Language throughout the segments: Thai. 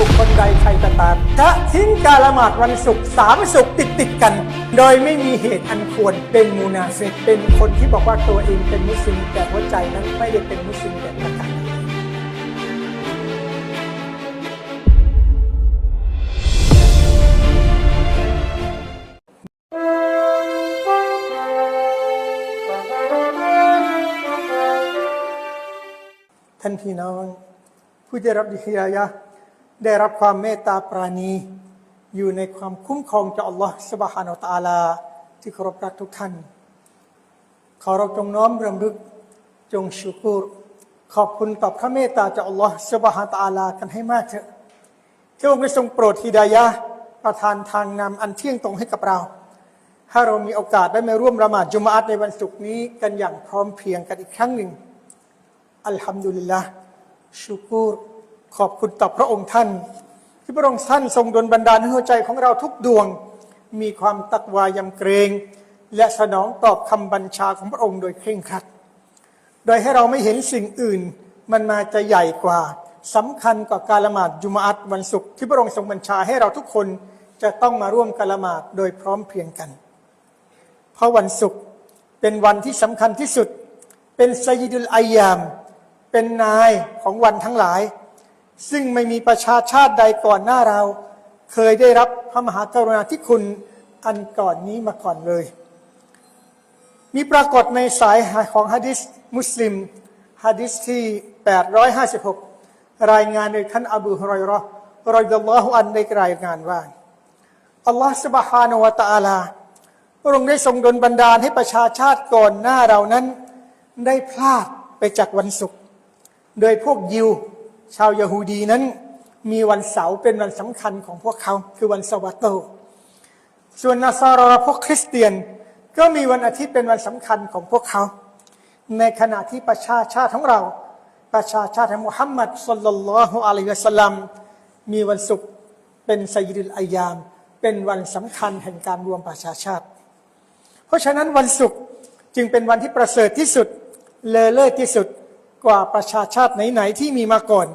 บุคคลใดใครก็ตามถ้าทิ้งการละหมาดวันศุกร์สามศุกร์ติดติดกัน โดยไม่มีเหตุอันควรเป็นมูนาเฟกเป็นคนที่บอกว่าตัวเองเป็นมุสลิมแต่หัวใจนั้นไม่ได้เป็นมุสลิมแต่ประการใดท่านพี่น้องผู้ได้รับดิฮิยายะ ได้รับความเมตตาปราณี อยู่ในความคุ้มครองจากอัลลอฮ์สุบฮานาอัลตาลา ที่เคารพรักทุกท่าน ขอเราจงน้อมรำลึกจงชุกุรขอบคุณต่อพระเมตตาจากอัลลอฮ์สุบฮานาอัลตาลากันให้มากเถอะที่องค์ได้ทรงโปรดฮิดายะประทานทางนำอันเที่ยงตรงให้กับเราถ้าเรามีโอกาสได้มาร่วมละหมาดจุมอาตในวันศุกร์นี้กันอย่างพร้อมเพรียงกันอีกครั้งหนึ่งอัลฮัมดุลิลละชูกูร ขอบคุณต่อพระองค์ท่าน ที่พระองค์ท่านทรงดลบันดาลให้หัวใจของเราทุกดวง มีความตักวายำเกรง และสนองตอบคำบัญชาของพระองค์โดยเคร่งครัด โดยให้เราไม่เห็นสิ่งอื่น มันมาจะใหญ่กว่าสำคัญกว่าการละหมาดจุมอาตวันศุกร์ที่พระองค์ทรงบัญชาให้เราทุกคนจะต้องมาร่วมการละหมาดโดยพร้อมเพรียงกัน เพราะวันศุกร์เป็นวันที่สำคัญที่สุด เป็นไซยิดุลอายาม เป็นนายของวันทั้งหลาย ซึ่งไม่มีประชาชาติใดก่อนหน้าเรา เคยได้รับพระมหากรุณาธิคุณอันก่อนนี้มาก่อนเลย มีปรากฏในสายของฮะดิษมุสลิมฮะดิษที่ 856 รายงานโดยท่านอบูฮุรอยรอรอยดัลลอฮุอันได้รายงานว่าอัลลอฮฺสุบฮานาวะตะอาลาพระองค์ได้ทรงดลบันดาลให้ประชาชาติก่อนหน้าเรานั้น ได้พลาดไปจากวันศุกร์โดยพวกยิว ชาวยาฮูดีนั้นมีวันเสาร์เป็นวันสำคัญของพวกเขาคือวันสวัตโต ส่วนนาซารอพวกคริสเตียนก็มีวันอาทิตย์เป็นวันสำคัญของพวกเขา ในขณะที่ประชาชาติของเรา ประชาชาติของมุฮัมมัดสุลลัลลอฮุอะลัยฮิสลลัมมีวันศุกร์เป็นไซยิดุลอายาม เป็นวันสำคัญแห่งการรวมประชาชาติ เพราะฉะนั้นวันศุกร์จึงเป็นวันที่ประเสริฐที่สุดเลอเลิศที่สุด กว่าประชาชาติไหนๆที่มีมาก่อน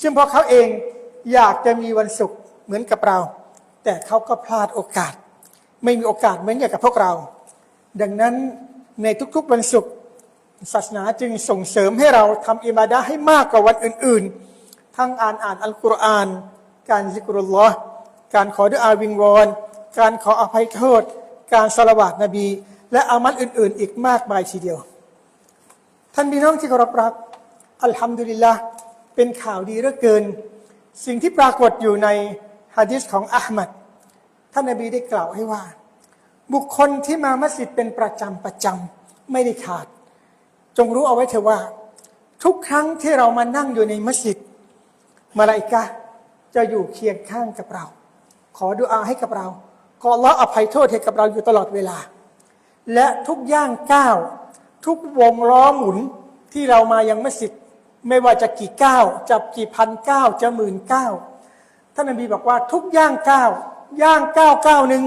ซึ่งพวกเขาเองอยากจะมีวันศุกร์เหมือนกับเรา แต่เขาก็พลาดโอกาส ไม่มีโอกาสเหมือนอย่างกับพวกเรา ดังนั้นในทุกๆวันศุกร์ศาสนาจึงส่งเสริมให้เราทำอิบาดะห์ให้มากกว่าวันอื่นๆ ทั้งอ่านอ่านอัลกุรอาน การซิกรุลลอฮ์การขอดุอาวิงวอน การขออภัยโทษ การสละวาดนบี และอามัลอื่นๆ อีกมากมายทีเดียว ท่านพี่น้องที่เคารพรัก อัลฮัมดุลิลละเป็นข่าวดีเหลือเกิน สิ่งที่ปรากฏอยู่ในฮะดิษของอัลมัดท่านนบีได้กล่าวให้ว่า บุคคลที่มามัสยิดเป็นประจำประจำไม่ได้ขาด จงรู้เอาไว้เถอะว่า ทุกครั้งที่เรามานั่งอยู่ในมัสยิดมาลาอิกะจะอยู่เคียงข้างกับเรา ขอดุอาให้กับเรา ขอลลอฮ์อภัยโทษให้กับเราอยู่ตลอดเวลา และทุกย่างก้าว ทุกวงล้อหมุนที่เรามายังมัสยิดไม่ว่าจะกี่ก้าวจะกี่พันก้าวจะหมื่นก้าวท่านนบีบอกว่าทุกย่างก้าวย่างก้าวก้าวหนึ่ง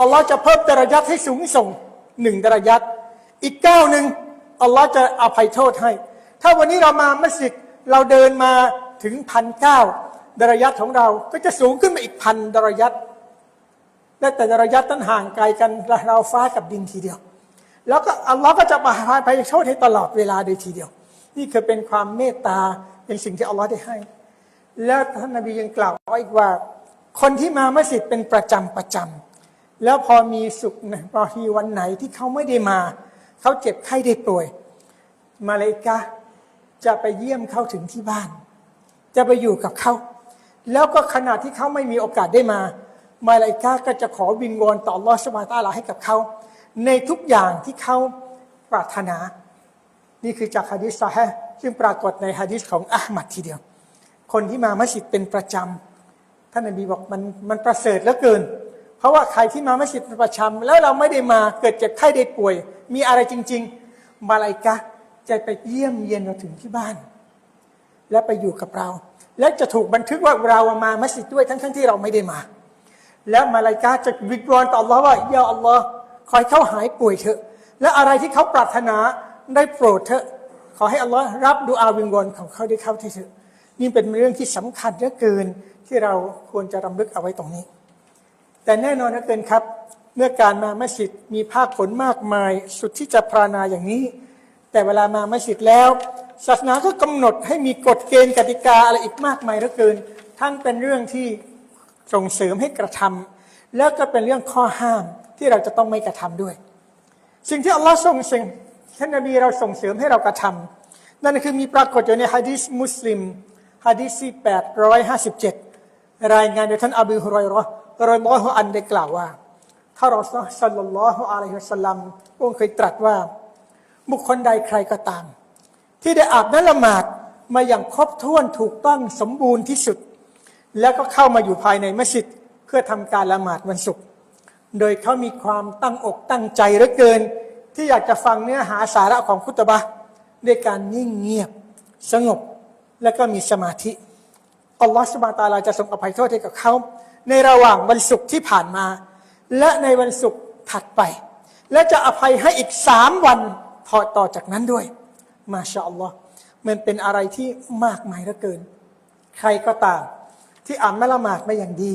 อัลลอฮ์จะเพิ่มดารยัดให้สูงส่งหนึ่งดารยัดอีกก้าวหนึ่งอัลลอฮ์จะอภัยโทษให้ ถ้าวันนี้เรามามัสยิดเราเดินมาถึงพันเก้าดารยัดของเราก็จะสูงขึ้นมาอีกพันดารยัดและแต่ระยะต้นห่างไกลกันเราฟ้ากับดินทีเดียว แล้วก็อัลลอฮ์ก็จะมาพายภัยโทษให้ตลอดเวลาโดยทีเดียว นี่คือเป็นความเมตตาเป็นสิ่งที่อัลลอฮ์ได้ให้ แล้วท่านนบียังกล่าวอีกว่า คนที่มามัสยิดเป็นประจำประจำแล้วพอมีสุขนพอมีวันไหนที่เขาไม่ได้มา เขาเจ็บไข้ได้ป่วย มาเลยกาจะไปเยี่ยมเขาถึงที่บ้าน จะไปอยู่กับเขาแล้วก็ขณะที่เขาไม่มีโอกาสได้มา มาเลกาก็จะขอวิงวอนต่ออัลลอฮฺสุบฮาตาลาให้กับเขา ในทุกอย่างที่เขาปรารถนา นี่คือจากฮะดิษซอฮีฮ์ซึ่งปรากฏในฮะดิษของอัลมัดทีเดียว คนที่มามัสยิดเป็นประจำท่านนบีบอกมันมันประเสริฐเหลือเกิน เพราะว่าใครที่มามัสยิดเป็นประจำแล้วเราไม่ได้มาเกิดเจ็บไข้ได้ป่วย มีอะไรจริง ๆ มาลาอิกาจะไปเยี่ยมเยียนเราถึงที่บ้าน และไปอยู่กับเรา และจะถูกบันทึกว่าเรามามัสยิดด้วยทั้งๆที่เราไม่ได้มา แล้วมาลายกาจะวิงวอนต่ออัลลอฮ์ว่าอย่าอัลลอฮ์ ขอให้เขาหายป่วยเถอะ และอะไรที่เขาปรารถนาได้โปรดเถอะ ขอให้อัลลอฮ์รับดูอาวิงวอนของเขาได้เข้าที่เถอะ นี่เป็นเรื่องที่สำคัญเหลือเกินที่เราควรจะรำลึกเอาไว้ตรงนี้ แต่แน่นอนเหลือเกินครับ เมื่อการมามัสยิดมีภาคผลมากมายสุดที่จะพรานาอย่างนี้ แต่เวลามามัสยิดแล้ว ศาสนาก็กำหนดให้มีกฎเกณฑ์กติกาอะไรอีกมากมายเหลือเกิน ทั้งเป็นเรื่องที่ส่งเสริมให้กระทำแล้วก็เป็นเรื่องข้อห้าม ที่เราจะต้องไม่กระทำด้วย สิ่งที่อัลลอฮ์ส่งเสริมท่านนบีเราส่งเสริมให้เรากระทำนั่นคือมีปรากฏอยู่ในฮะดีษมุสลิมฮะดีษที่857รายงานโดยท่านอบูฮุรอยราะห์รอยลอฮุอันได้กล่าวว่าถ้ารอสซัลลัลลอฮุอะลัยฮิวะสัลลัมองค์เคยตรัสว่า บุคคลใดใครก็ตาม ที่ได้อาบน้ำละหมาดมาอย่างครบถ้วนถูกต้องสมบูรณ์ที่สุด แล้วก็เข้ามาอยู่ภายในมัสยิดเพื่อทำการละหมาดวันศุกร์ โดยเขามีความตั้งอกตั้งใจเหลือเกิน ที่อยากจะฟังเนื้อหาสาระของคุตบะด้วยการนิ่งเงียบ สงบและก็มีสมาธิอัลลอฮฺสุบานตาลาจะทรงอภัยโทษให้กับเขา ในระหว่างวันศุกร์ที่ผ่านมา และในวันศุกร์ถัดไป และจะอภัยให้อีกสามวันพอต่อจากนั้นด้วย มาชาอัลลอฮ์มันเป็นอะไรที่มากมายเหลือเกิน ใครก็ตามที่อ่านไม่ละหมาดมาอย่างดี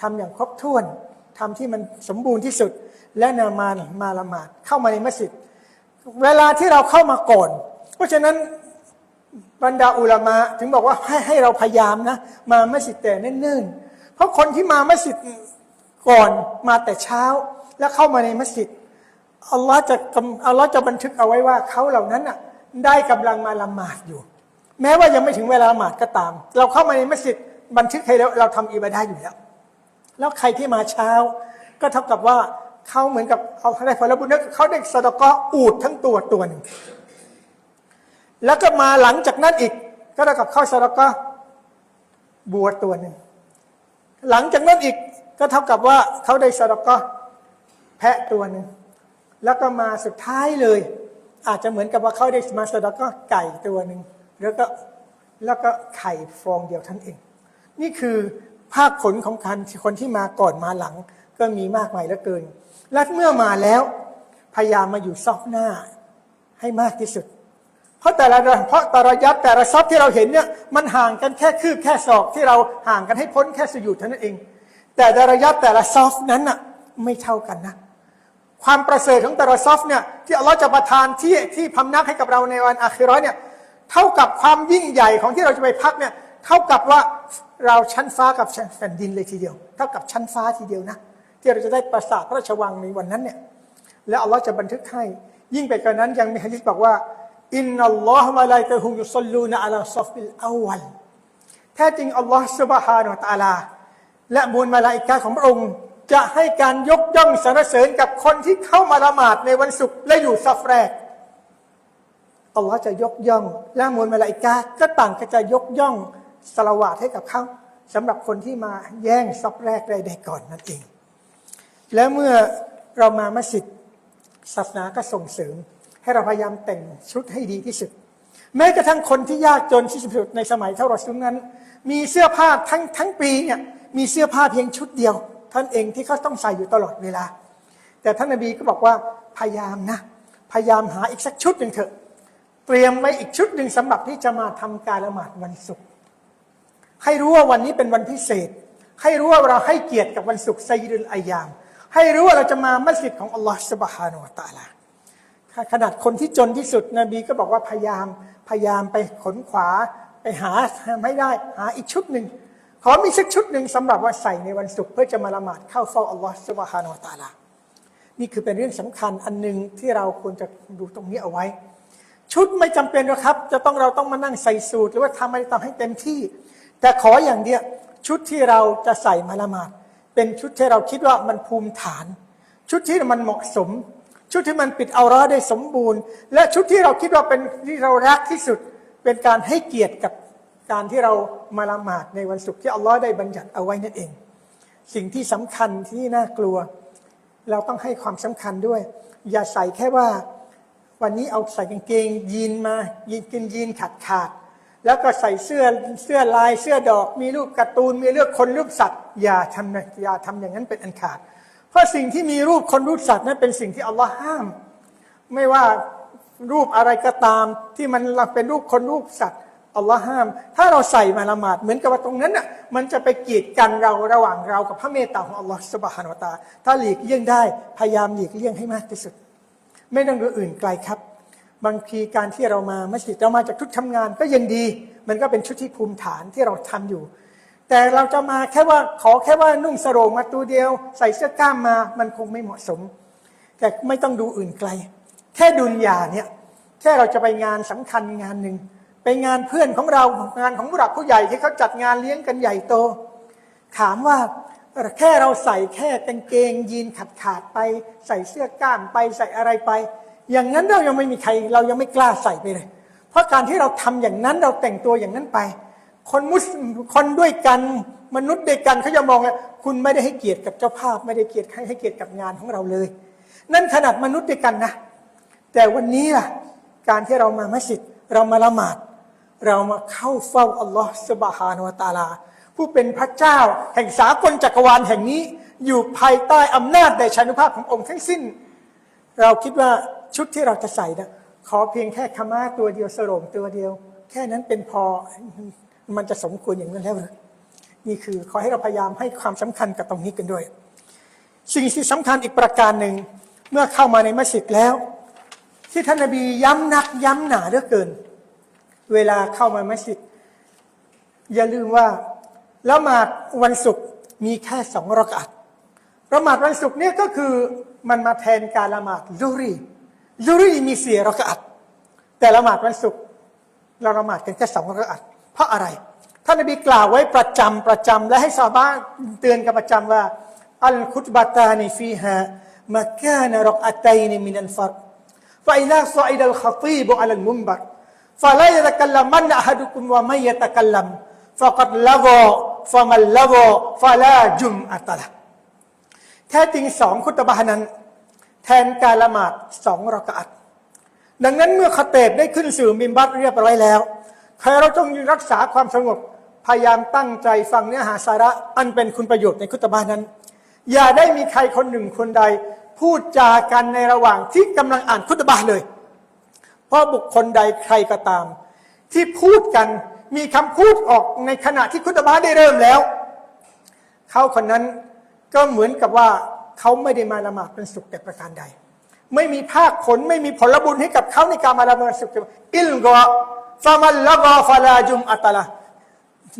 ทำอย่างครบถ้วน ทำที่มันสมบูรณ์ที่สุด และนามามาละหมาดเข้ามาในมัสยิดเวลาที่เราเข้ามาก่อน เพราะฉะนั้นบรรดาอุลามะถึงบอกว่าให้ให้เราพยายามนะ มามัสยิดแต่เนิ่นๆเพราะคนที่มามัสยิดก่อนมาแต่เช้า แล้วเข้ามาในมัสยิดอัลลอฮ์จะอัลลอฮ์จะบันทึกเอาไว้ว่าเขาเหล่านั้นอะได้กำลังมาละหมาดอยู่ แม้ว่ายังไม่ถึงเวลาละหมาดก็ตาม เราเข้ามาในมัสยิดบันทึกให้แล้วเราทำอิบาดะห์อยู่แล้ว แล้วใครที่มาเช้า ก็เท่ากับว่าเขาเหมือนกับเขาได้ผลบุญนะเขาได้สะดอกออูดทั้งตัวตัวหนึ่งแล้วก็มาหลังจากนั้นอีก ก็เท่ากับเข้าสะดอกอบัวตัวหนึ่งหลังจากนั้นอีกก็เท่ากับว่าเขาได้สะดอกอแพะตัวหนึ่งแล้วก็มาสุดท้ายเลย อาจจะเหมือนกับว่าเขาได้มาสะดอกอไก่ตัวหนึ่งแล้วก็แล้วก็ไข่ฟองเดียวท่านเอง นี่คือ ภาคผลของการคนที่มาก่อนมาหลัง ก็มีมากมายเหลือเกิน และเมื่อมาแล้ว พยายามมาอยู่ซอกหน้าให้มากที่สุด เพราะแต่ละเพราะแต่ละยับแต่ละซอบที่เราเห็นเนี่ยมันห่างกันแค่คืบแค่ศอกที่เราห่างกันให้พ้นแค่สยุดเท่านั้นเอง แต่แต่ละยับแต่ละซอฟนั้นน่ะไม่เท่ากันนะความประเสริฐของแต่ละซอฟเนี่ยที่อัลลอฮ์จะประทานที่ที่พำนักให้กับเราในวันอาคิราะห์เนี่ยเท่ากับความยิ่งใหญ่ของที่เราจะไปพักเนี่ย เท่ากับว่าเราชั้นฟ้ากับชั้นแผ่นดินเลยทีเดียว เท่ากับชั้นฟ้าทีเดียวนะ ที่เราจะได้ประสาทพระราชวังในวันนั้นเนี่ย แล้วอัลลอฮ์จะบันทึกให้ ยิ่งไปกว่านั้นยังมีฮะดิษบอกว่าอินนัลลอฮฺมะลาอิกะฮุยุซัลลูนอะลาซอฟฟิลอาวัลแท้จริงอัลลอฮ์ซุบฮานะตะอาลา และมูลมาลาอิกาของพระองค์จะให้การยกย่องสรรเสริญกับคนที่เข้ามาละหมาดในวันศุกร์และอยู่ซัฟแรกอัลลอฮ์จะยกย่อง และมูลมาลาอิกาก็ต่างก็จะยกย่อง สละวาดให้กับเขาสำหรับคนที่มาแย่งซับแรกได้ก่อนนั่นเอง และเมื่อเรามามัสยิดศาสนาก็ส่งเสริม ให้เราพยายามแต่งชุดให้ดีที่สุด แม้กระทั่งคนที่ยากจนที่สุดในสมัยเท่ารอซุลนั้น มีเสื้อผ้าทั้งทั้งปีเนี่ยมีเสื้อผ้าเพียงชุดเดียว ท่านเองที่เขาต้องใส่อยู่ตลอดเวลา แต่ท่านนบีก็บอกว่าพยายามนะ พยายามหาอีกสักชุดหนึ่งเถอะ เตรียมไว้อีกชุดหนึ่งสำหรับที่จะมาทำการละหมาดวันศุกร์ ให้รู้ว่าวันนี้เป็นวันพิเศษ ให้รู้ว่าเราให้เกียรติกับวันศุกร์ไซยุลอายาม ให้รู้ว่าเราจะมามัสยิดของอัลลอฮฺสุบฮานาอัตาลาขนาดคนที่จนที่สุดนบีก็บอกว่าพยายามพยายามไปขนขวาไปหาไม่ได้หาอีกชุดหนึ่งขอมีสักชุดหนึ่งสำหรับว่าใส่ในวันศุกร์เพื่อจะมาละหมาดเข้าเฝ้าอัลลอฮฺสุบฮานาอัตาลา นี่คือเป็นเรื่องสำคัญอันหนึ่งที่เราควรจะดูตรงนี้เอาไว้ ชุดไม่จำเป็นหรอกครับ จะต้องเราต้องมานั่งใส่สูทหรือว่าทำอะไรตามให้เต็มที่ แต่ขออย่างเดียวชุดที่เราจะใส่มาละหมาด เป็นชุดที่เราคิดว่ามันภูมิฐาน ชุดที่มันเหมาะสม ชุดที่มันปิดเอาร้าได้สมบูรณ์ และชุดที่เราคิดว่าเป็นที่เรารักที่สุด เป็นการให้เกียรติกับการที่เรามาละหมาดในวันศุกร์ที่อัลลอฮ์ได้บัญญัติเอาไว้นั่นเอง สิ่งที่สำคัญที่น่ากลัว เราต้องให้ความสำคัญด้วย อย่าใส่แค่ว่า วันนี้เอาใส่กางเกงยีนมายีนกินยีนขาดขาด แล้วก็ใส่เสื้อเสื้อลายเสื้อดอก มีรูปการ์ตูนมีเลือกคนรูปสัตว์ อย่าทำนะอย่าทำอย่างนั้นเป็นอันขาด เพราะสิ่งที่มีรูปคนรูปสัตว์นั้นเป็นสิ่งที่อัลลอฮ์ห้าม ไม่ว่ารูปอะไรก็ตามที่มันเป็นรูปคนรูปสัตว์อัลลอฮ์ห้าม ถ้าเราใส่มาละหมาดเหมือนกับว่าตรงนั้นน่ะมันจะไปกีดกันเราระหว่างเรากับพระเมตตาของอัลลอฮ์สุบฮานวตา ถ้าหลีกเลี่ยงได้พยายามหลีกเลี่ยงให้มากที่สุด ไม่ต้องดูอื่นไกลครับ บางทีการที่เรามามัสยิดเรามาจากทุกทำงานก็ยังดี มันก็เป็นชุดที่ภูมิฐานที่เราทำอยู่ แต่เราจะมาแค่ว่าขอแค่ว่านุ่งสโรงมาตัวเดียว ใส่เสื้อกล้ามมามันคงไม่เหมาะสม แต่ไม่ต้องดูอื่นไกล แค่ดุนยาเนี่ยแค่เราจะไปงานสำคัญงานหนึ่งไปงานเพื่อนของเรางานของผู้หลักผู้ใหญ่ที่เขาจัดงานเลี้ยงกันใหญ่โต ถามว่าแค่เราใส่แค่กางเกงยีนขาดขาดไป ใส่เสื้อกล้ามไปใส่อะไรไป อย่างนั้นเรายังไม่มีใคร เรายังไม่กล้าใส่ไปเลย เพราะการที่เราทำอย่างนั้นเราแต่งตัวอย่างนั้นไป คนมุสคนด้วยกันมนุษย์ด้วยกันเขาจะมองว่าคุณไม่ได้ให้เกียรติกับเจ้าภาพ ไม่ได้เกียรติให้เกียรติกับงานของเราเลย นั่นขนาดมนุษย์ด้วยกันนะ แต่วันนี้ล่ะ การที่เรามามัสยิดเรามาละหมาด เรามาเข้าเฝ้าอัลลอฮ์สุบฮานวตาลา ผู้เป็นพระเจ้า แห่งสากลจักรวาลแห่งนี้ อยู่ภายใต้อำนาจในชานุภาพขององค์ทั้งสิ้น เราคิดว่า ชุดที่เราจะใส่นะขอเพียงแค่ขม่าตัวเดียวสโรงตัวเดียว แค่นั้นเป็นพอมันจะสมควรอย่างนั้นแล้วหรือนี่คือขอให้เราพยายามให้ความสำคัญกับตรงนี้กันด้วย สิ่งที่สำคัญอีกประการหนึ่งเมื่อเข้ามาในมัสยิดแล้ว ที่ท่านนบีย้ำนักย้ำหนาเหลือเกิน เวลาเข้ามามัสยิดอย่าลืมว่าละหมาดวันศุกร์มีแค่สองรอกอัตละหมาดวันศุกร์เนี่ยก็คือมันมาแทนการละหมาดลุรี ยุรีมีเสียเรากอัดแต่ละหมาดวันศุกร์เราละหมาดกันแค่สองรากอัดเพราะอะไรท่านนบีกล่าวไว้ประจำประจำและให้ชาวบ้านเตือนกันประจำว่าอัลคุตบะตานฟีฮะมาแค่นรกอัตัยนมินันฟัดฟาอิลาซออิดัลขตีบุอัลมุมบัดฟาลายตะกัลลัมันอะฮัดุคุมวะไม่ยตะกัลลัมฟะกัดละวอฟะมัลละวอฟะลาจุมอัตละแท้จริงสองคุตบะนั้น แทนการละหมาดสองรากาตดังนั้นเมื่อขเตบได้ขึ้นสู่อมิมบัตเรียบร้อยแล้ว ใครเราจงรักษาความสงบ พยายามตั้งใจฟังเนื้อหาสาระอันเป็นคุณประโยชน์ในคุตบะห์นั้น อย่าได้มีใครคนหนึ่งคนใด พูดจากันในระหว่างที่กำลังอ่านคุตบะห์เลย เพราะบุคคลใดใครก็ตาม ที่พูดกันมีคำพูดออกในขณะที่คุตบะห์ได้เริ่มแล้ว เขาคนนั้นก็เหมือนกับว่า เขาไม่ได้มาละหมาดเป็นสุขแต่ประการใด ไม่มีภาคผลไม่มีผลบุญให้กับเขาในการมาละหมาดสุขอิลกอฟามันละกอฟาลาจุมอัตละ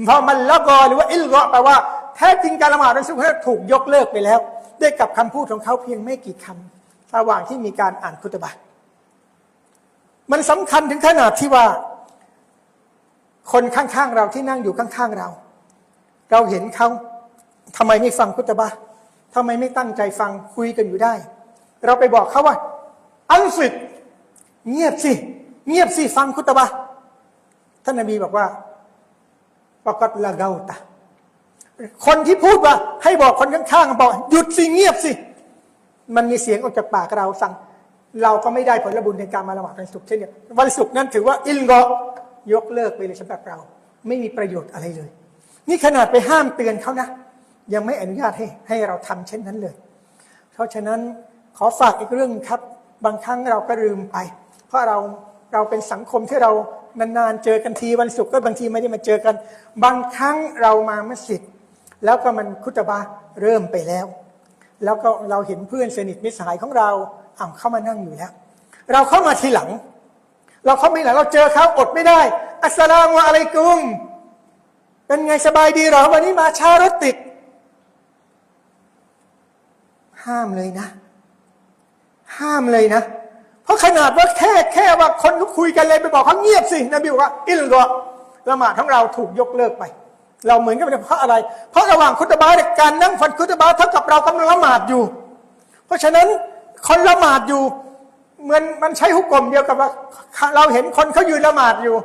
ฟามันละกอหรือว่าอิลกอแปลว่าแท้จริงการละหมาดเป็นสุขถูกยกเลิกไปแล้วด้วยกับคำพูดของเขาเพียงไม่กี่คำระหว่างที่มีการอ่านคุตบะมันสำคัญถึงขนาดที่ว่า คนข้างๆเราที่นั่งอยู่ข้างๆเรา เราเห็นเขาทำไมไม่ฟังคุตบะ ทำไมไม่ตั้งใจฟังคุยกันอยู่ได้ เราไปบอกเขาว่า อันสิเงียบสิ เงียบสิฟังคุตบะท่านนบีบอกว่าปกติละเกาตะคนที่พูดว่า ให้บอกคนข้างๆบอกหยุดสิเงียบสิ มันมีเสียงออกจากปากเราสั่ง เราก็ไม่ได้ผลบุญในการมาละหมาดวันศุกร์เช่นเดียววันศุกร์นั้นถือว่าอิลกอยกเลิกไปเลยสำหรับเรา ไม่มีประโยชน์อะไรเลย นี่ขนาดไปห้ามเตือนเขานะ ยังไม่อนุญาตให้ให้เราทำเช่นนั้นเลย เพราะฉะนั้นขอฝากอีกเรื่องครับ บางครั้งเราก็ลืมไป เพราะเราเราเป็นสังคมที่เรานานๆเจอกันทีวันศุกร์ก็บางทีไม่ได้มาเจอกัน บางครั้งเรามามัสยิดแล้วก็มันคุตบะห์เริ่มไปแล้ว แล้วก็เราเห็นเพื่อนสนิทมิตรสหายของเราอ่าเข้ามานั่งอยู่แล้ว เราเข้ามาทีหลัง เราเข้ามาทีหลังเราเจอเขาอดไม่ได้ อัสสลามุอะลัยกุม เป็นไงสบายดีหรอวันนี้มาช้ารถติด ห้ามเลยนะ ห้ามเลยนะ เพราะขนาดว่าแค่แค่ว่าคนเขาคุยกันเลยไปบอกเขาเงียบสินบีบอกว่าอิลกอละหมาดของเราถูกยกเลิกไป เราเหมือนกันเพราะอะไร เพราะระหว่างคุตบะห์เนี่ยการนั่งฟันคุตบะห์เท่ากับเรากำลังละหมาดอยู่ เพราะฉะนั้นคนละหมาดอยู่เหมือนมันใช้หุกกลมเดียวกับว่าเราเห็นคนเขายืนละหมาดอยู่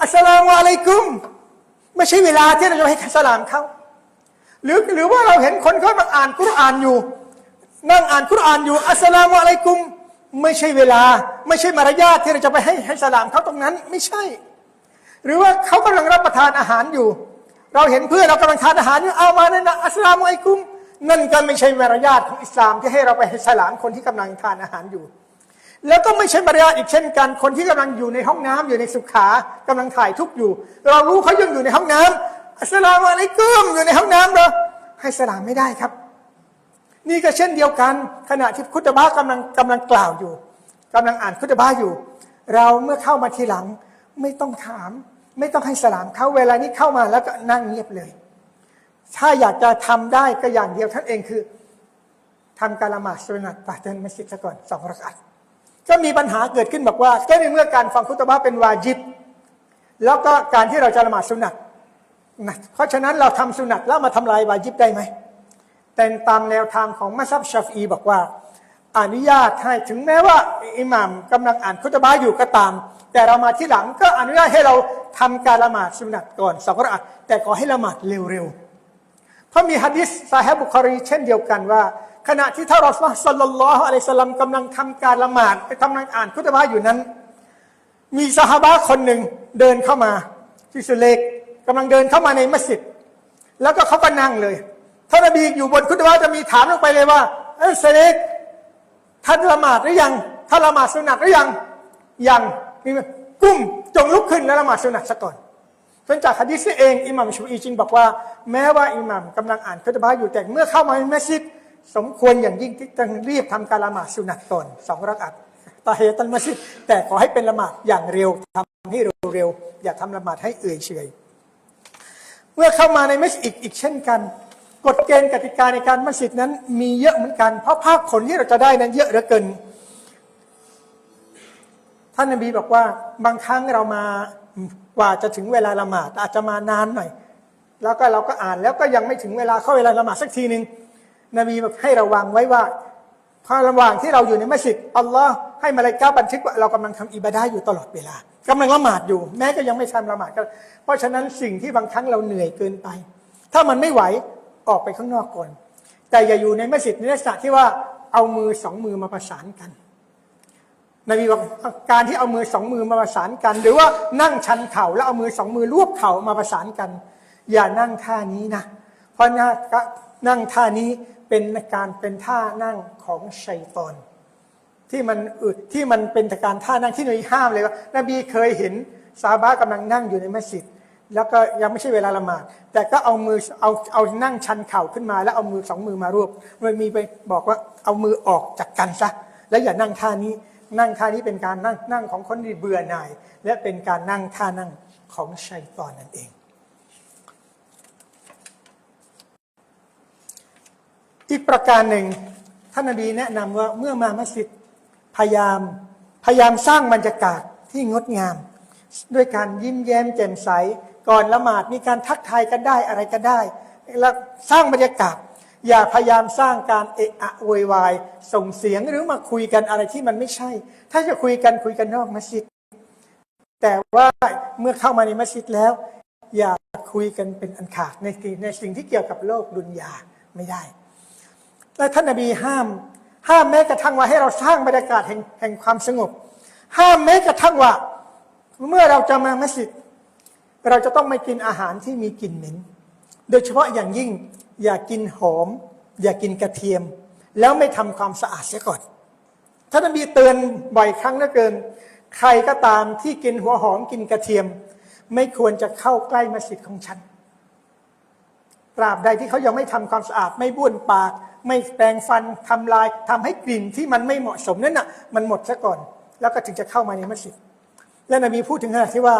อัสลามุอะลัยกุมไม่ใช่เวลาที่เราจะให้สลามเขาหรือหรือว่าเราเห็นคนเขาอ่านคุรอานอยู่ นั่งอ่านคุรานอยู่อัสสลามุอะลัยกุม ไม่ใช่เวลา ไม่ใช่มารยาทที่เราจะไปให้ให้สลามเขาตรงนั้นไม่ใช่ หรือว่าเขากำลังรับประทานอาหารอยู่ เราเห็นเพื่อนเรากำลังทานอาหารอยู่เอามาเนี่ยนะอัสสลามุอะลัยกุม นั่นก็ไม่ใช่มารยาทของอิสลามที่ให้เราไปให้สลามคนที่กำลังทานอาหารอยู่ แล้วก็ไม่ใช่มารยาทอีกเช่นกัน คนที่กำลังอยู่ในห้องน้ำอยู่ในสุขากำลังถ่ายทุกอยู่ เรารู้เขายังอยู่ในห้องน้ำอัสสลามุอะลัยกุมอยู่ในห้องน้ำเราให้สลามไม่ได้ครับ นี่ก็เช่นเดียวกัน ขณะที่คุตบะกำลังกำลังกล่าวอยู่กำลังอ่านคุตบะอยู่ เราเมื่อเข้ามาทีหลังไม่ต้องถาม ไม่ต้องให้สลามเขาเวลานี้เข้ามาแล้วก็นั่งเงียบเลย ถ้าอยากจะทำได้ก็อย่างเดียวท่านเองคือทำการละหมาดสุนัตตะเดินมัสยิดซะก่อนสองรักอัตก็มีปัญหาเกิดขึ้นบอกว่า ก็ในเมื่อการฟังคุตบะเป็นวาจิบ แล้วก็การที่เราจะละหมาดสุนัตนะเพราะฉะนั้นเราทำสุนัตแล้วมาทำลายวาจิบได้ไหม แต่ตามแนวทางของมัสยิดชาฟีบอกว่า อนุญาตให้ถึงแม้ว่าอิหมัมกำลังอ่านคุตบะอยู่ก็ตาม แต่เรามาที่หลังก็อนุญาตให้เราทำการละหมาดสุนัตก่อนสองรักแต่ขอให้ละหมาดเร็วๆ เพราะมีฮะดิษซาฮบุคารี เช่นเดียวกันว่า ขณะที่ท่านรอสลสัลลัลลอฮุอะลัยสลามกำลังทำการละหมาดกำลังอ่านคุตบะอยู่นั้น มีซาฮาบะคนหนึ่งเดินเข้ามาที่สุเลกกำลังเดินเข้ามาในมัสยิด แล้วก็เขาก็นั่งเลย ท่านนบีอยู่บนคุตบะจะมีถามลงไปเลยว่า เอ้ยสุเลกท่านละหมาดหรือยัง ท่านละหมาดสุนัตหรือยัง ยังมีกุ้มจงลุกขึ้นแล้วละหมาดสุนัตซะก่อนเพราะจากฮะดิษเองอิหมัมชูอีจึงบอกว่า แม้ว่าอิหมัมกำลังอ่านคุตบะอยู่แต่เมื่อเข้ามาในมัสยิดสมควรอย่างยิ่งที่ต้องรีบทำการละหมาดสุนัตก่อนสองรักอัตตาเฮตันมัสยิดแต่ขอให้เป็นละหมาดอย่างเร็วทำให้เร็วๆอย่าทำละหมาดให้เอื่อยเฉยเมื่อเข้ามาในมัสยิดอีกเช่นกัน กฎเกณฑ์กติกาในการมัสยิดนั้นมีเยอะเหมือนกัน เพราะภาคผลที่เราจะได้นั้นเยอะเหลือเกิน ท่านนบีบอกว่าบางครั้งเรามากว่าจะถึงเวลาละหมาดอาจจะมานานหน่อย แล้วก็เราก็อ่านแล้วก็ยังไม่ถึงเวลาเข้าเวลาละหมาดสักทีหนึ่งนบีบอกให้ระวังไว้ว่าพอระหว่างที่เราอยู่ในมัสยิดอัลลอฮ์ให้มาลายกาบันทึกว่าเรากำลังทำอิบาดาอยู่ตลอดเวลากำลังละหมาดอยู่ แม้ก็ยังไม่ทำละหมาดก็เพราะฉะนั้นสิ่งที่บางครั้งเราเหนื่อยเกินไป ถ้ามันไม่ไหว ออกไปข้างนอกก่อน แต่อย่าอยู่ในมัสยิดในลักษณะที่ว่าเอามือสองมือมาประสานกันนบีบอกการที่เอามือสองมือมาประสานกัน หรือว่านั่งชันเข่าแล้วเอามือสองมือรวบเข่ามาประสานกัน อย่านั่งท่านี้นะ เพราะนั่งท่านี้เป็นการเป็นท่านั่งของชัยตอน ที่มันอึที่มันเป็นการท่านั่งที่นบีห้ามเลยว่านบีเคยเห็นซาบะกำลังนั่งอยู่ในมัสยิด แล้วก็ยังไม่ใช่เวลาละหมาด แต่ก็เอามือเอาเอานั่งชันเข่าขึ้นมา แล้วเอามือสองมือมารวบมันมีไปบอกว่าเอามือออกจากกันซะแล้วอย่านั่งท่านี้ นั่งท่านี้เป็นการนั่งนั่งของคนที่เบื่อหน่าย และเป็นการนั่งท่านั่งของชัยตอนนั่นเองอีกประการหนึ่งท่านนบีแนะนำว่าเมื่อมามัสยิดพยายามพยายามสร้างบรรยากาศที่งดงาม ด้วยการยิ้มแย้มแจ่มใส ก่อนละหมาดมีการทักทายกันได้อะไรก็ได้ แล้วสร้างบรรยากาศ อย่าพยายามสร้างการเอะอะโวยวายส่งเสียงหรือมาคุยกันอะไรที่มันไม่ใช่ ถ้าจะคุยกันคุยกันนอกมัสยิด แต่ว่าเมื่อเข้ามาในมัสยิดแล้ว อย่าคุยกันเป็นอันขาดในในสิ่งที่เกี่ยวกับโลกดุนยาไม่ได้ และท่านนบีห้าม ห้ามแม้กระทั่งว่าให้เราสร้างบรรยากาศแห่งแห่งความสงบ ห้ามแม้กระทั่งว่าเมื่อเราจะมามัสยิด เราจะต้องไม่กินอาหารที่มีกลิ่นเหม็น โดยเฉพาะอย่างยิ่งอย่ากินหอม อย่ากินกระเทียม แล้วไม่ทำความสะอาดเสียก่อนท่านนบีเตือนบ่อยครั้งเหลือเกิน ใครก็ตามที่กินหัวหอมกินกระเทียม ไม่ควรจะเข้าใกล้มัสยิดของฉันตราบใดที่เขายังไม่ทำความสะอาดไม่บ้วนปาก ไม่แปรงฟันทำลายทำให้กลิ่นที่มันไม่เหมาะสมนั่นน่ะ มันหมดซะก่อน แล้วก็ถึงจะเข้ามาในมัสยิด และนบีพูดถึงขนาดที่ว่า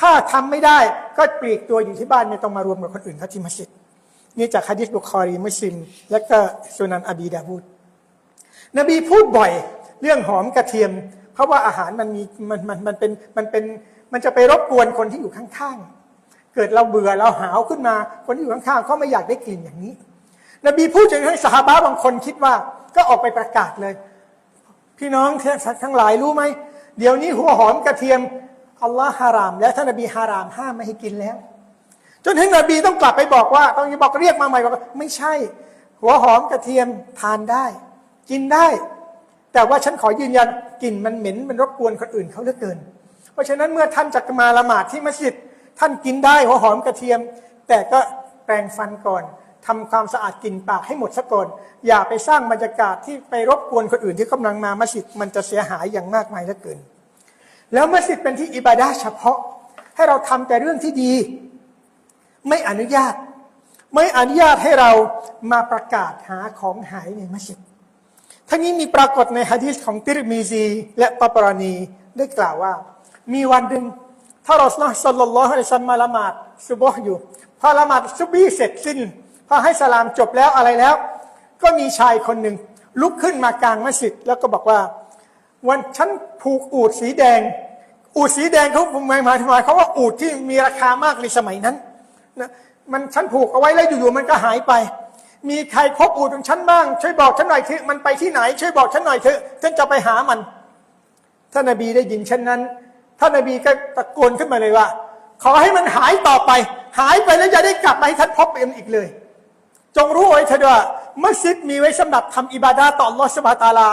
ถ้าทำไม่ได้ก็ปลีกตัวอยู่ที่บ้านไม่ต้องมารวมกับคนอื่นเขาที่มัสยิดนี่จากฮะดิษบุคอรีมุสลิม และก็สุนันอบีดาบูดนบีพูดบ่อยเรื่องหอมกระเทียม เพราะว่าอาหารมันมีมันมันมันเป็นมันเป็นมันจะไปรบกวนคนที่อยู่ข้างๆ เกิดเราเบื่อเราหาวขึ้นมาคนที่อยู่ข้างๆเขาไม่อยากได้กลิ่นอย่างนี้ นบีพูดจนให้สหาบะบางคนคิดว่าก็ออกไปประกาศเลย พี่น้องทั้งหลายรู้ไหมเดี๋ยวนี้หัวหอมกระเทียม อัลลอฮ์ฮาราม แล้วท่านนบีฮารามห้ามไม่ให้กินแล้ว จนถึงนบีต้องกลับไปบอกว่า ต้องบอกเรียกมาใหม่บอกว่าไม่ใช่ หัวหอมกระเทียมทานได้ กินได้ แต่ว่าฉันขอยืนยันกลิ่นมันเหม็นมันรบกวนคนอื่นเขาเหลือเกิน เพราะฉะนั้นเมื่อท่านจะมาละหมาดที่มัสยิดท่านกินได้หัวหอมกระเทียม แต่ก็แปรงฟันก่อนทำความสะอาดกลิ่นปากให้หมดซะก่อนอย่าไปสร้างบรรยากาศที่ไปรบกวนคนอื่นที่กำลังมามัสยิดมันจะเสียหายอย่างมากมายเหลือเกิน แล้วมัสยิดเป็นที่อิบาดะเฉพาะ ให้เราทำแต่เรื่องที่ดี ไม่อนุญาต ไม่อนุญาตให้เรามาประกาศหาของหายในมัสยิดทั้งนี้มีปรากฏในฮะดีษของติรมีซีและตบรานีได้กล่าวว่า มีวันหนึ่งถ้ารอสลลอสลลลอฮุอะลัยซัมมาละหมาดซุบฮ์อยู่ พอละหมาดซุบีเสร็จสิ้น พอให้สลามจบแล้วอะไรแล้ว ก็มีชายคนหนึ่งลุกขึ้นมากลางมัสยิดแล้วก็บอกว่า วันฉันผูกอูดสีแดง อูดสีแดงเขาหมายหมายหมายเขาว่าอูดที่มีราคามากในสมัยนั้นนะมันฉันผูกเอาไว้แล้วอยู่ๆมันก็หายไป มีใครพบอูดของฉันบ้างช่วยบอกฉันหน่อยเถอะมันไปที่ไหน ช่วยบอกฉันหน่อยเถอะฉันจะไปหามันท่านนบีได้ยินเช่นนั้นท่านนบีก็ตะโกนขึ้นมาเลยว่า ขอให้มันหายต่อไป หายไปแล้วอย่าได้กลับมาให้ท่านพบกันอีกเลย จงรู้ไว้เถิดว่ามัสยิดมีไว้สำหรับทำอิบาดาต่อลอสบาตาลา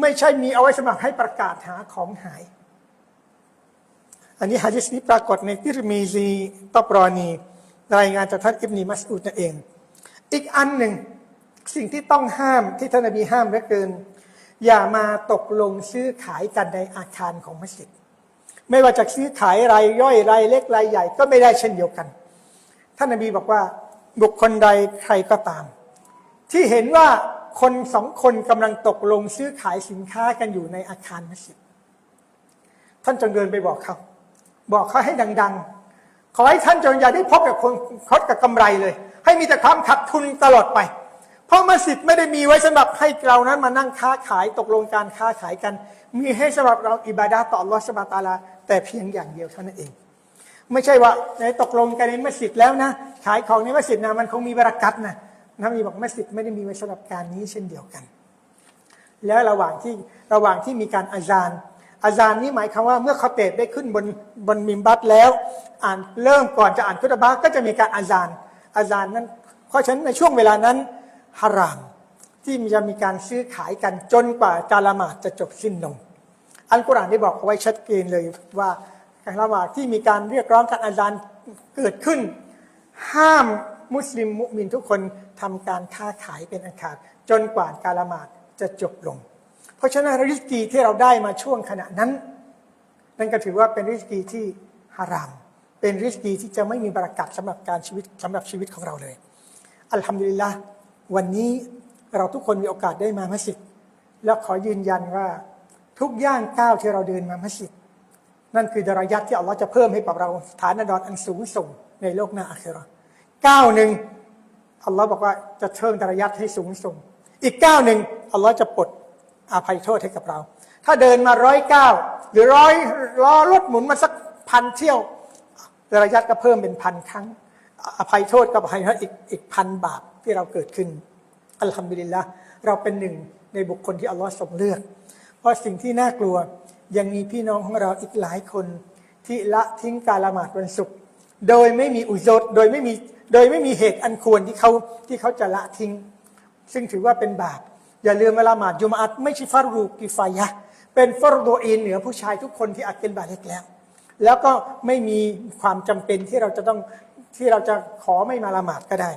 ไม่ใช่มีเอาไว้สำหรับให้ประกาศหาของหาย อันนี้ฮะดิษนี้ปรากฏในติรมีซีตอบรอนีรายงานจากท่านอิบนีมัสอูดนั่นเอง อีกอันหนึ่งสิ่งที่ต้องห้ามที่ท่านนบีห้ามเหลือเกิน อย่ามาตกลงซื้อขายกันในอาคารของมัสยิดไม่ว่าจะซื้อขายรายย่อยรายเล็กรายใหญ่ก็ไม่ได้เช่นเดียวกัน ท่านนบีบอกว่าบุคคลใดใครก็ตาม ที่เห็นว่า คนสองคนกำลังตกลงซื้อขายสินค้ากันอยู่ในอาคารมัสยิดท่านจงเดินไปบอกเขา บอกเขาให้ดัง ๆ ขอให้ท่านจงอย่าได้พบกับคนคดกับกำไรเลย ให้มีแต่ความขาดทุนตลอดไป เพราะมัสยิดไม่ได้มีไว้สำหรับให้เรานั้นมานั่งค้าขายตกลงการค้าขายกัน มีให้สำหรับเราอิบาดาต่ออัลลอสบาตาลา แต่เพียงอย่างเดียวเท่านั้นเองไม่ใช่ว่าในตกลงกันในมัสยิดแล้วนะ ขายของในมัสยิดนะมันคงมีบรารักัตนะ นบีบอกมัสยิดไม่ได้มีไว้สำหรับการนี้เช่นเดียวกัน แล้วระหว่างที่ระหว่างที่มีการอาจารอาจารย์นี้หมายความว่าเมื่อเขาเตบได้ขึ้นบนบนมิมบัตแล้ว อ่านเริ่มก่อนจะอ่านคุตบะก็จะมีการอาจารย์ อาจารย์นั้น เพราะฉะนั้นในช่วงเวลานั้นฮารามที่จะมีการซื้อขายกันจนกว่าการละหมาดจะจบสิ้นลง อันกุรอานได้บอกเอาไว้ชัดเจนเลยว่าการละหมาดที่มีการเรียกร้องการอาจารเกิดขึ้น ห้าม มุสลิมมุมินทุกคนทำการค้าขายเป็นอันขาด จนกว่าการละหมาดจะจบลง เพราะฉะนั้นริสกีที่เราได้มาช่วงขณะนั้น นั่นก็ถือว่าเป็นริสกีที่ฮาราม เป็นริสกีที่จะไม่มีบรารักัดสำหรับการชีวิตสำหรับชีวิตของเราเลย อัลฮัมดุลิลละวันนี้เราทุกคนมีโอกาสได้มามัสยิดและขอยืนยันว่าทุกย่างก้าวที่เราเดินมามัสยิดนั่นคือดารายัดที่อัลลอฮ์จะเพิ่มให้กับเราฐานดอนอันสูงส่งในโลกหน้าอาคิราะ ก้าวหนึ่งอัลลอฮ์บอกว่าจะเชิงดารยัดให้สูงส่ง อีกก้าวหนึ่งอัลลอฮ์จะปลดอาภัยโทษให้กับเรา ถ้าเดินมาร้อยก้าวหรือร้อยล้อรถหมุนมาสักพันเที่ยวดารยัดก็เพิ่มเป็นพันครั้ง อภัยโทษกับอภัยโทษอีกอีกพันบาปที่เราเกิดขึ้นอัลฮัมดุลิลละเราเป็นหนึ่งในบุคคลที่อัลลอฮ์ทรงเลือก เพราะสิ่งที่น่ากลัวยังมีพี่น้องของเราอีกหลายคนที่ละทิ้งการละหมาดวันศุกร์โดยไม่มีอุโจดโดยไม่มี โดยไม่มีเหตุอันควรที่เขาที่เขาจะละทิ้ง ซึ่งถือว่าเป็นบาป อย่าลืมเวลาหมาดยุมาอัดไม่ใช่ฟารูกิฟายะ เป็นฟารโดอินเหนือผู้ชายทุกคนที่อัดเป็นบาเล็กแล้ว แล้วก็ไม่มีความจำเป็นที่เราจะต้องที่เราจะขอไม่มาละหมาดก็ได้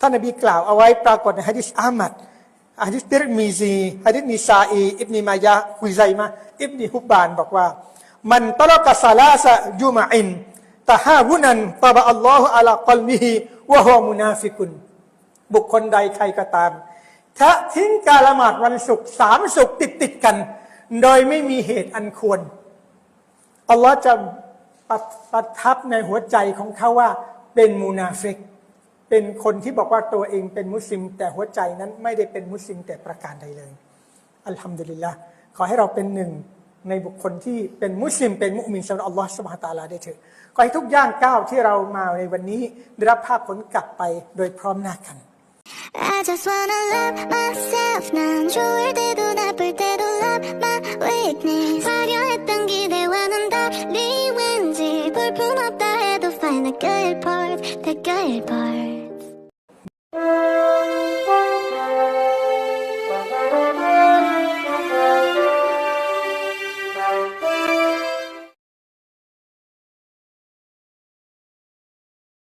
ท่านนบีกล่าวเอาไว้ปรากฏในฮะดิษอามัดฮะดิษติรมีซีฮะดิษนิซาอีอิบนีมายะฮุยไซมาอิบนีฮุบบานบอกว่า มันตลกะซาลาสะยุมาอิน ตะฮาวุนันตะบะอัลลอฮฺอัลกลมิฮิวะฮวมุนาฟิกุนบุคคลใดใครก็ตามถ้าทิ้งการละหมาดวันศุกร์สามศุกร์ติดติดกัน โดยไม่มีเหตุอันควร อัลลอฮ์จะประประทับในหัวใจของเขาว่าเป็นมูนาฟิก เป็นคนที่บอกว่าตัวเองเป็นมุสลิม แต่หัวใจนั้นไม่ได้เป็นมุสลิมแต่ประการใดเลย อัลฮัมดุลิลละขอให้เราเป็นหนึ่งในบุคคลที่เป็นมุสลิมเป็นมุสลิมสำหรับอัลลอฮ์สุบฮาตาลาได้เถิด ขอให้ทุกย่างก้าวที่เรามาในวันนี้ได้รับภาพผลกลับไปโดยพร้อมหน้ากัน I just wanna love myself 난 좋을 때도 나쁠 때도 love my weakness 화려했던 기대와는 달리 왠지 볼품없다 해도 fine good part good part